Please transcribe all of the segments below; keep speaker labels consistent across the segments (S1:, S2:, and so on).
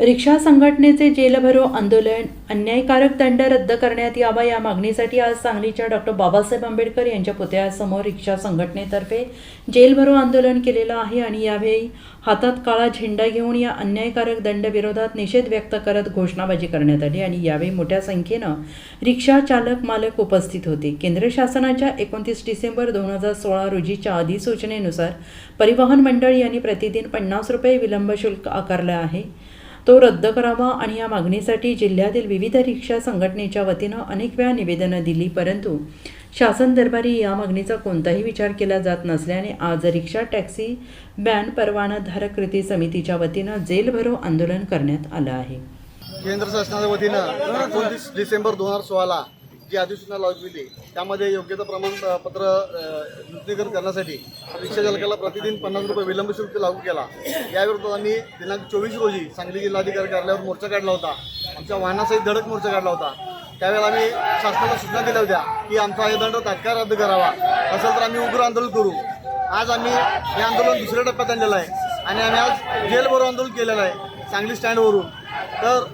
S1: रिक्षा संघटनेचे जेल भरो आंदोलन अन्यायकारक दंड रद्द करण्यात यावा या मागणीसाठी आज सांगलीच्या डॉक्टर बाबासाहेब आंबेडकर यांच्या पुतळ्यासमोर रिक्षा संघटनेतर्फे जेल भरो आंदोलन केलेलं आहे आणि यावेळी हातात काळा झेंडा घेऊन या अन्यायकारक दंडविरोधात निषेध व्यक्त करत घोषणाबाजी करण्यात आली आणि यावेळी मोठ्या संख्येनं रिक्षा चालक मालक उपस्थित होते. केंद्र शासनाच्या एकोणतीस डिसेंबर दोन हजार सोळा रोजीच्या अधिसूचनेनुसार परिवहन मंडळ यांनी प्रतिदिन पन्नास रुपये विलंब शुल्क आकारलं आहे. तो रद्द करावा आणि या मागणीसाठी जिल्ह्यातील विविध रिक्षा संघटनेच्या वतीनं अनेक वेळा निवेदनं दिली परंतु शासन दरबारी या मागणीचा कोणताही विचार केला जात नसल्याने आज रिक्षा टॅक्सी बॅन परवानाधारक कृती समितीच्या वतीनं जेल भरो आंदोलन करण्यात आलं आहे.
S2: केंद्र शासनाच्या वतीनं एकोणतीस डिसेंबर दोन हजार सोळाला जी अधिसूचना लागू त्यामध्ये त्यामध्ये योग्यता प्रमाणपत्र नूतनीकरण करण्यासाठी रिक्षा चालकाला प्रतिदिन पन्नास रुपये विलंब शुल्क लागू केला. याविरुद्ध आम्ही दिनांक चोवीस रोजी सांगली जिल्हाधिकारी कार्यालयावर मोर्चा काढला होता. आमच्या वाहनासहित धडक मोर्चा काढला होता. त्यावेळेला आम्ही शासनाला सूचना दिल्या होत्या की आमचा हे दंड तात्काळ रद्द करावा. असेल तर आम्ही उग्र आंदोलन करू. आज आम्ही हे आंदोलन दुसऱ्या टप्प्यात आणलेलं आहे आणि आम्ही आज जेलभरो आंदोलन केलेलं आहे सांगली स्टँडवरून तर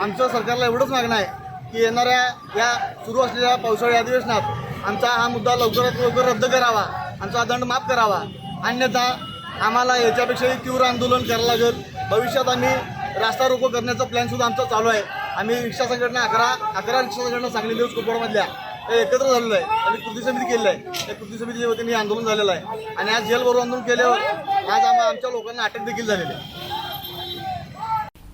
S2: आमचं सरकारला एवढंच मागणं आहे की येणाऱ्या या सुरू असलेल्या पावसाळी अधिवेशनात आमचा हा मुद्दा लवकरात लवकर रद्द करावा आमचा दंड माफ करावा. अन्यथा आम्हाला याच्यापेक्षाही तीव्र आंदोलन करावं लागेल. भविष्यात आम्ही रास्ता रोको करण्याचा प्लॅनसुद्धा आमचा चालू आहे. आम्ही रिक्षा संघटना अकरा अकरा रिक्षा संघटना सांगली न्यूज कुपवाडमधल्या ते एकत्र झालेलं आहे. आम्ही कृती समिती केलेलं आहे. त्या कृती समितीच्या वतीने हे आंदोलन झालेलं आहे. आणि आज जेलभरून आंदोलन केल्यावर आज आम्हाला आमच्या लोकांना अटक देखील झालेली आहे.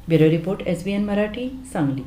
S1: Bureau report S B N Marathi Sangli.